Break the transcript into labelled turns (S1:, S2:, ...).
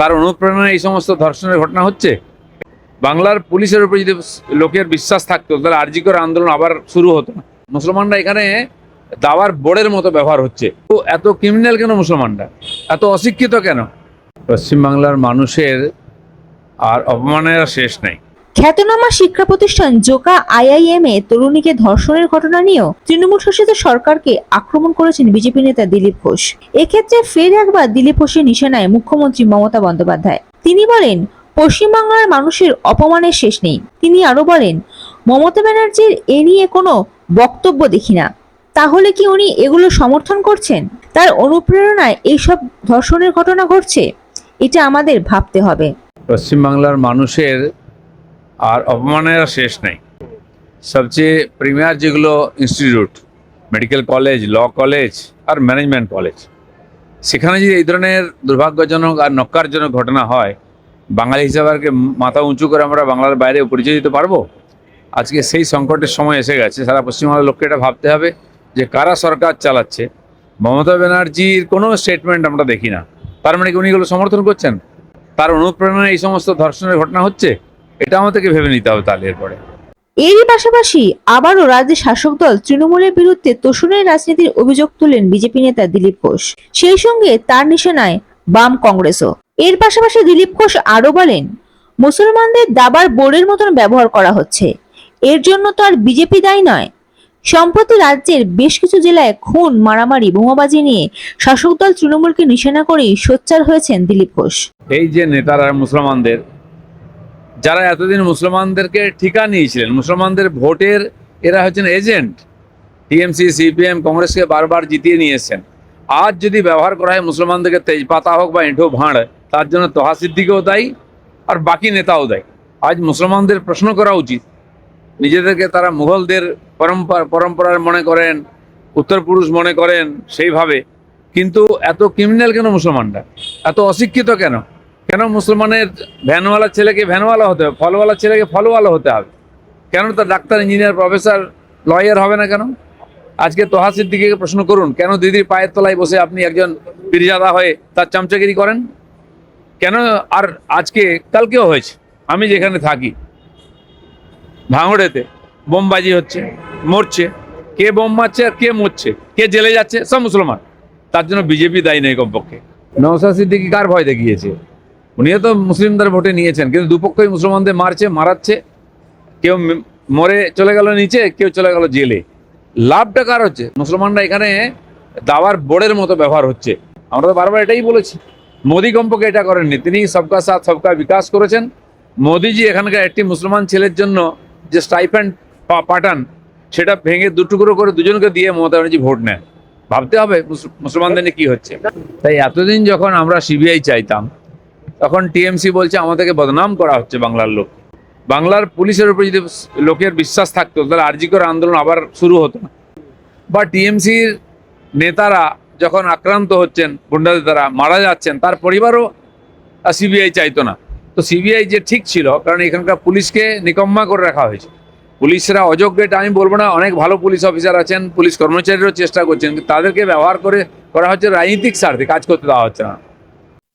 S1: তার অনুপ্রেরণায় এই সমস্ত ধর্ষণের ঘটনা হচ্ছে? বাংলার পুলিশের উপর যদি লোকের বিশ্বাস থাকতো, তাহলে আর্জিকর আন্দোলন আবার শুরু হতো না। মুসলমানরা এখানে দাওয়ার বোর্ডের মতো ব্যবহার হচ্ছে। তো এত ক্রিমিনাল কেন মুসলমানরা? এত অশিক্ষিত কেন? পশ্চিমবাংলার মানুষের আর অপমানের শেষ নেই।
S2: খ্যাতনামা শিক্ষা প্রতিষ্ঠান জোকা আইআইএম এ তরুণীকে ধর্ষণের ঘটনা নিয়েও তৃণমূল শাসিত সরকারকে আক্রমণ করেছেন বিজেপি নেতা দিলীপ ঘোষ। এক্ষেত্রে ফের একবার দিলীপ ঘোষের নিশানায় মুখ্যমন্ত্রী মমতা বন্দ্যোপাধ্যায়। তিনি বলেন, পশ্চিমবাংলার মানুষের অপমানের শেষ নেই। তিনি আরও বলেন, মমতা ব্যানার্জির এ নিয়ে কোনো বক্তব্য দেখি না। তাহলে কি উনি এগুলো সমর্থন করছেন? তার অনুপ্রেরণায় এইসব ধর্ষণের ঘটনা ঘটছে? এটা আমাদের ভাবতে হবে।
S1: পশ্চিমবাংলার মানুষের আর অপমানের শেষ নেই। সবচেয়ে প্রিমিয়ার যেগুলো institute medical college law college আর ম্যানেজমেন্ট কলেজ সেখানে যদি এই ধরনের দুর্ভাগ্যজনক আর নক্কারজনক ঘটনা হয়, বাঙালি হিসাবে মাথা উঁচু করে আমরা বাংলার বাইরে পরিচয় দিতে পারব? আজকে সেই সংকটের সময় এসে গেছে, সারা পশ্চিমবাংলার লোককে এটা ভাবতে হবে যে কারা সরকার চালাচ্ছে। মমতা ব্যানার্জির কোনো স্টেটমেন্ট আমরা দেখি না। তার মানে কি উনি এগুলো সমর্থন করছেন? তার অনুপ্রেরণায় এই সমস্ত ধর্ষণের ঘটনা হচ্ছে? এটা আমাদেরকে ভেবে নিতে হবে তাহলে এরপরে।
S2: এরই পাশাপাশি আবারও রাজ্যের শাসক দল তৃণমূলের বিরুদ্ধে তোষণের রাজনীতির অভিযোগ তুলেন বিজেপি নেতা দিলীপ ঘোষ। সেই সঙ্গে তার নিশানায় বাম কংগ্রেসও। এর পাশাপাশি দিলীপ ঘোষ আরও বলেন মুসলমানদের দাবার বোর্ডের মতন ব্যবহার করা হচ্ছে। এর জন্য তো আর বিজেপি দায়ী নয়। সম্প্রতি রাজ্যের বেশ কিছু জেলায় খুন মারামারি বোমাবাজি নিয়ে শাসক দল তৃণমূলকে নিশানা করেই সোচ্চার হয়েছেন দিলীপ ঘোষ।
S1: এই যে নেতারা মুসলমানদের যারা এতদিন মুসলমানদেরকে ঠিকা নিয়েছিলেন, মুসলমানদের ভোটের এরা হচ্ছেন এজেন্ট। টিএমসি, সিপিএম, কংগ্রেসকে বারবার জিতিয়ে নিয়ে এসেছেন আজ যদি ব্যবহার করা হয়, মুসলমানদেরকে তেজপাতা হোক বা এঁঠো ভাঁড়, তার জন্য তোহা সিদ্দিকেও দায়ী আর বাকি নেতাও দেয়। আজ মুসলমানদের প্রশ্ন করা উচিত, নিজেদেরকে তারা মুঘলদের পরম্পরা পরম্পরার মনে করেন উত্তর পুরুষ মনে করেন সেইভাবে। কিন্তু এত ক্রিমিনাল কেন মুসলমানরা? এত অশিক্ষিত কেন? কেন মুসলমানের ভ্যানওয়ালা ছেলেকে ভ্যানওয়ালা হতে হবে? ফলওয়ালা ছেলেকে ফলওয়ালা হতে হবে। কেন তার ডাক্তার, ইঞ্জিনিয়ার, প্রফেসর, লয়ার হবে না কেন? আজকে তোহা সিদ্দিকে প্রশ্ন করুন, কেন দিদির পায়ের তলায় বসে আপনি একজন পীরজাদা হয়ে তার চামচাগিরি করেন? কেন আর আজকে, কালকেও হয়েছে, আমি যেখানে থাকি, ভাঙড়েতে বোমবাজি হচ্ছে, মরছে, কে বোম মারছে আর কে মরছে, কে জেলে যাচ্ছে, সব মুসলমান। তার জন্য বিজেপি দায়ী নেই কমপক্ষে। নওসাদ সিদ্দিকি কার ভয় দেখিয়েছে? উনিও তো মুসলিমদের ভোটে নিয়েছেন, কিন্তু দুপক্ষই মুসলমানদের মারছে, মারাচ্ছে। কেউ মরে চলে গেল নিচে, কেউ চলে গেল জেলে। লাভটা কার হচ্ছে? মুসলমানরা এখানে দাওয়ার বোর্ডের মতো ব্যবহার হচ্ছে। আমরা তো বারবার এটাই বলেছি। মোদি কম্পকে এটা করেননি। তিনি সবকা সাথ, সবকা বিকাশ করেছেন। মোদিজি এখানকার একটি মুসলমান ছেলের জন্য যে স্টাইফ্যান্ড পাঠান, সেটা ভেঙে দুটুকরো করে দুজনকে দিয়ে মমতা ব্যানার্জি ভোট নেন। ভাবতে হবে মুসলমানদের কি হচ্ছে। তাই এতদিন যখন আমরা সিবিআই চাইতাম তখন টিএমসি বলছে, আমাদেরকে বদনাম করা হচ্ছে বাংলার লোক। বাংলার পুলিশের উপর যদি লোকের বিশ্বাস থাকতো, তাহলে আরজিকর আন্দোলন আবার শুরু হতো না। বা টিএমসির নেতারা যখন আক্রান্ত হচ্ছেন, গুন্ডাদের দ্বারা মারা যাচ্ছেন, তার পরিবারও সিবিআই চাইতো না। তো সিবিআই যে ঠিক ছিল, কারণ এখানকার পুলিশকে নিকম্মা করে রাখা হয়েছে। পুলিশরা অযোগ্য, এটা আমি বলব না, অনেক ভালো পুলিশ অফিসার আছেন, পুলিশ কর্মচারীরাও চেষ্টা করছেন তাদেরকে ব্যবহার করে করা হচ্ছে রাজনীতিক স্বার্থে, কাজ করতে দেওয়া হচ্ছে না।